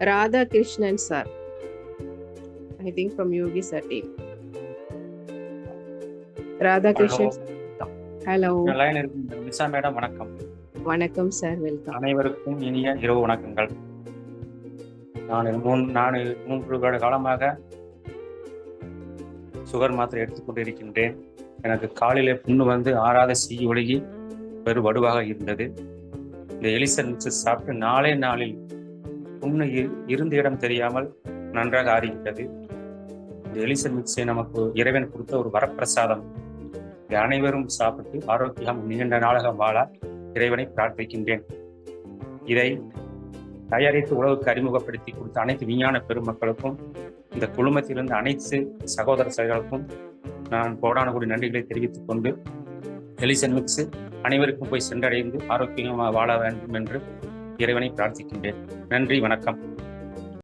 Sir. I think from Yogi sir team. Radhakrishnan. Hello. Line இருக்கு மிஸ்ஸா madam வணக்கம் வணக்கம் சார் வெல்கம் அனைவருக்கும் இனிய இரவு வணக்கங்கள் நான் மூணு நான் மூன்று வருட காலமாக சுகர் மாத்திரை எடுத்துக்கொண்டு இருக்கின்றேன் எனக்கு காலிலே புண்ணு வந்து ஆறாத சீ ஒழுகி பெரு வடுவாக இருந்தது இந்த எலிசன் மிக்ஸ் சாப்பிட்டு நாளே நாளில் உண்மையில் இரு- இருந்த இடம் தெரியாமல் நன்றாக ஆறிவிட்டது இந்த எலிசன் மிக்ஸை நமக்கு இறைவன் கொடுத்த ஒரு வரப்பிரசாதம். இதை அனைவரும் சாப்பிட்டு ஆரோக்கியம் நீண்ட நாளாக வாழ இறைவனை பிரார்த்திக்கின்றேன். இதை தயாரித்து உலகுக்கு அறிமுகப்படுத்தி கொடுத்த அனைத்து விஞ்ஞான பெருமக்களுக்கும் இந்த குழுமத்திலிருந்து அனைத்து சகோதர சகோதரர்களுக்கும் நான் கோடான நன்றிகளை தெரிவித்துக் கொண்டு எலிசன் மிக்ஸ் அனைவருக்கும் போய் சென்றடைந்து ஆரோக்கியமாக வாழ வேண்டும் என்று இறைவனை பிரார்த்திக்கின்றேன். நன்றி வணக்கம்.